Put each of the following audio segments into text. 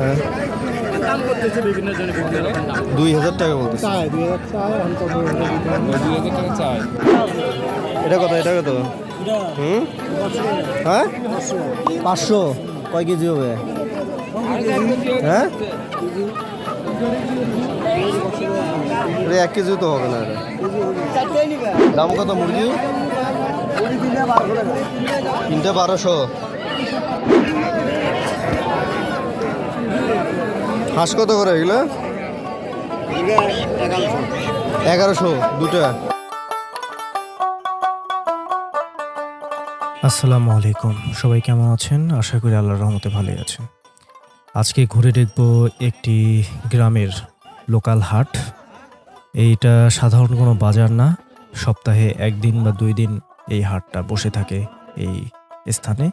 হ্যাঁ। দুই হাজার টাকা এটা এটা কত হ্যাঁ? পাঁচশো। কয় কেজি হবে? হ্যাঁ? এটা এক কেজি তো হবে না দাম কত মুরগি তিনটে বারোশো। হাঁস কত করে এগুলো? এগারোশো, দুটা। আসসালামু আলাইকুম। সবাই কেমন আছেন? আশা করি আল্লাহর রহমতে ভালোই আছেন। আজকে ঘুরে দেখব একটি গ্রামের লোকাল হাট। এইটা সাধারণ কোনো বাজার না। সপ্তাহে একদিন বা দুই দিন এই হাটটা বসে থাকে এই স্থানে।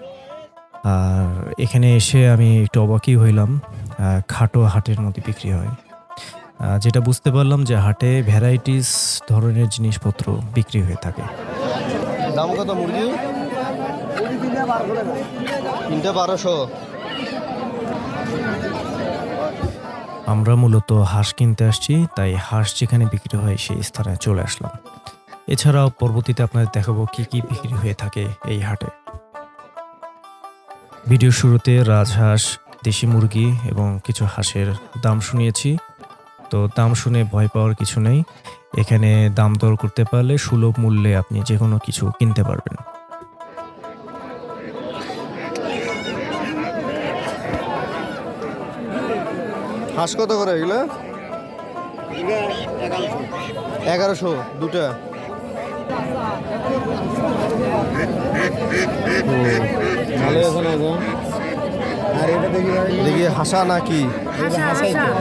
আর এখানে এসে আমি একটু অবাকই হইলাম খাটো হাটের মধ্যে বিক্রি হয়। যেটা বুঝতে পারলাম যে হাটে ভ্যারাইটিস ধরনের জিনিসপত্র বিক্রি হয়ে থাকে। দাম কত মুরগি? তিনটে বারোশো। আমরা মূলত হাঁস কিনতে আসছি তাই হাঁস যেখানে বিক্রি হয় সেই স্থানে চলে আসলাম। এছাড়াও পরবর্তীতে আপনাদের দেখাবো কি কি বিক্রি হয়ে থাকে এই হাটে। ভিডিও শুরুতে রাজহাঁস দেশি মুরগি এবং কিছু হাঁসের দাম শুনিয়েছি। তো দাম শুনে ভয় পাওয়ার কিছু নেই। এখানে দাম দর করতে পারলে সুলভ মূল্যে আপনি যে কোনো কিছু কিনতে পারবেন। হাঁস কত করে এগুলো? এগারোশো দুটা। ভালো এখন ওজন। আর এটা দেখি দেখি হাসা নাকি?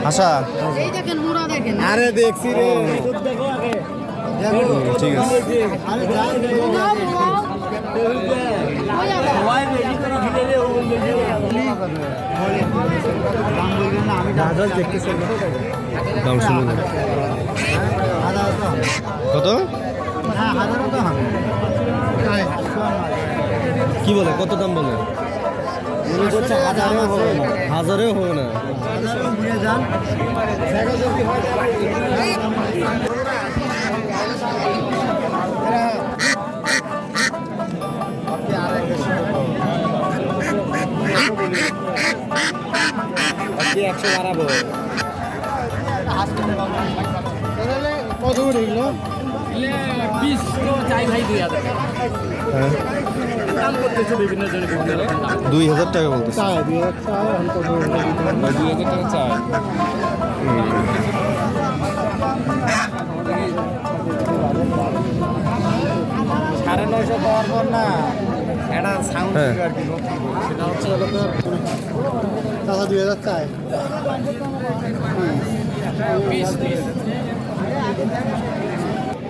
হাসা আরে দেখছি রে। ঠিক আছে। দাম। কত? হ্যাঁ। কি বলে কত দাম বলে? হাজারেও হবে না। হাজারেও হবে না। একশো বাড়াবো। কত করে দুই হাজার টাকা। হ্যাঁ দাম দুই হাজার টাকা চাই সাড়ে নয়শো পাওয়ার পর না এটা সাউন্ড হ্যাঁ। আর কি সেটা হচ্ছে হলো তো দাদা দুই হাজার পিস পিস হুম ওই গরুটা লাগছে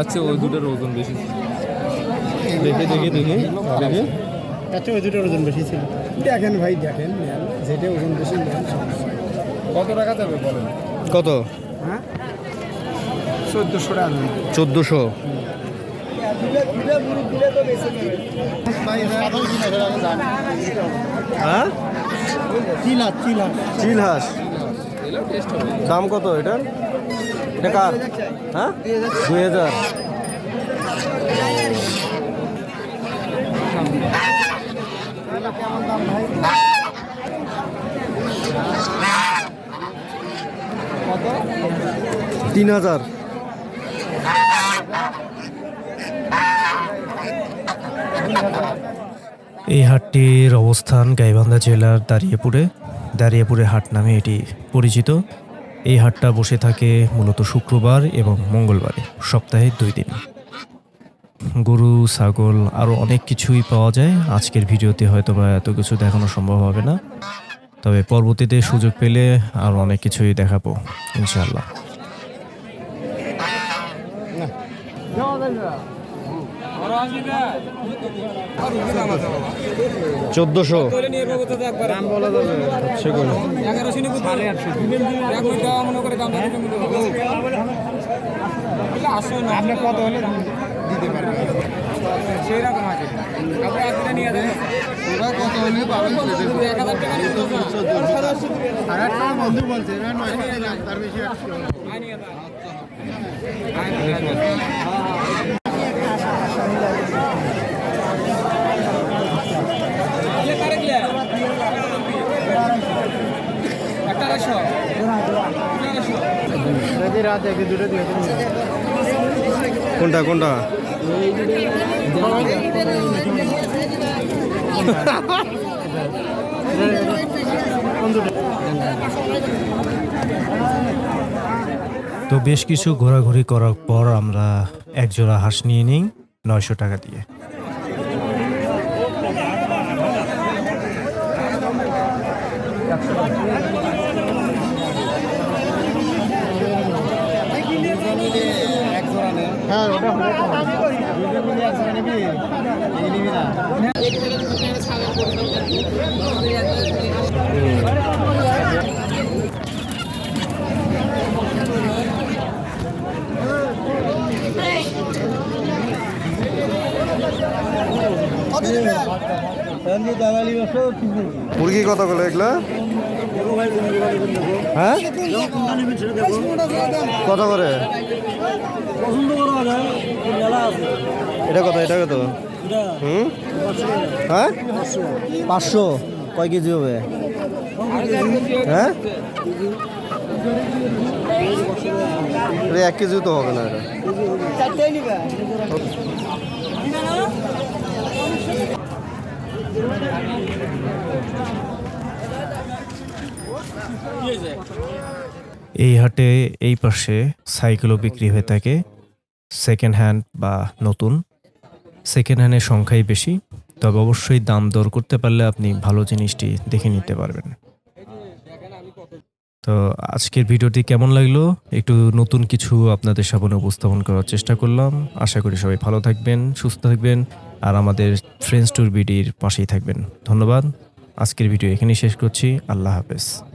আছে ওই দুটোর ওজন বেশি দেখে দেখে দেখে দেখে। আচ্ছা ওই দুটোর ওজন বেশি ছিল। দেখেন ভাই দেখেন যেটা ওজন বেশি নেন কত টাকা যাবে বলেন? কত? হ্যাঁ? চোদ্দোশো টাকা চোদ্দোশো? হ্যাঁ? চিল হাঁস দাম কত এটার এটা কার? হ্যাঁ? দুই হাজার। তিন হাজার। এই হাটটির অবস্থান গাইবান্ধা জেলার দাঁড়িয়েপুরে। দাঁড়িয়েপুরে হাট নামে এটি পরিচিত। এই হাটটা বসে থাকে মূলত শুক্রবার এবং মঙ্গলবারে, সপ্তাহে দুই দিন। গরু, ছাগল আরও অনেক কিছুই পাওয়া যায়। আজকের ভিডিওতে হয়তো বা এত কিছু দেখানো সম্ভব হবে না। তবে পরবর্তীতে সুযোগ পেলে আরও অনেক কিছুই দেখাবো ইনশাল্লাহ চোদ্দোশো। সেগুলো আটশো আপনি কত হলে দিতে পারবেন? কোনটা কোনটা? তো বেশ কিছু ঘোরাঘুরি করার পর আমরা একজোড়া হাঁস নিয়ে নিই নয়শো টাকা দিয়ে। হ্যাঁ ওটা মুরগি কত করে এগুলা? হ্যাঁ? কত করে? এটা কত এটা কত? হুম? হ্যাঁ? পাঁচশো। কয় কেজি হবে? হ্যাঁ? এক কেজিও তো হবে না এটা। এই হাটে এই পাশে সাইকেলও বিক্রি হয়ে থাকে। সেকেন্ড হ্যান্ড বা নতুন। সেকেন্ড হ্যান্ডের সংখ্যাই বেশি, তবে অবশ্যই দাম দর করতে পারলে আপনি ভালো জিনিসটি দেখে নিতে পারবেন। তো আজকের ভিডিওটি কেমন লাগল? একটু নতুন কিছু আপনাদের সামনে উপস্থাপন করার চেষ্টা করলাম। আশা করি সবাই ভালো থাকবেন, সুস্থ থাকবেন, আর আমাদের ফ্রেন্ডস ট্যুর বিডির পাশেই থাকবেন। ধন্যবাদ। আজকের ভিডিও এখানেই শেষ করছি। আল্লাহ হাফেজ।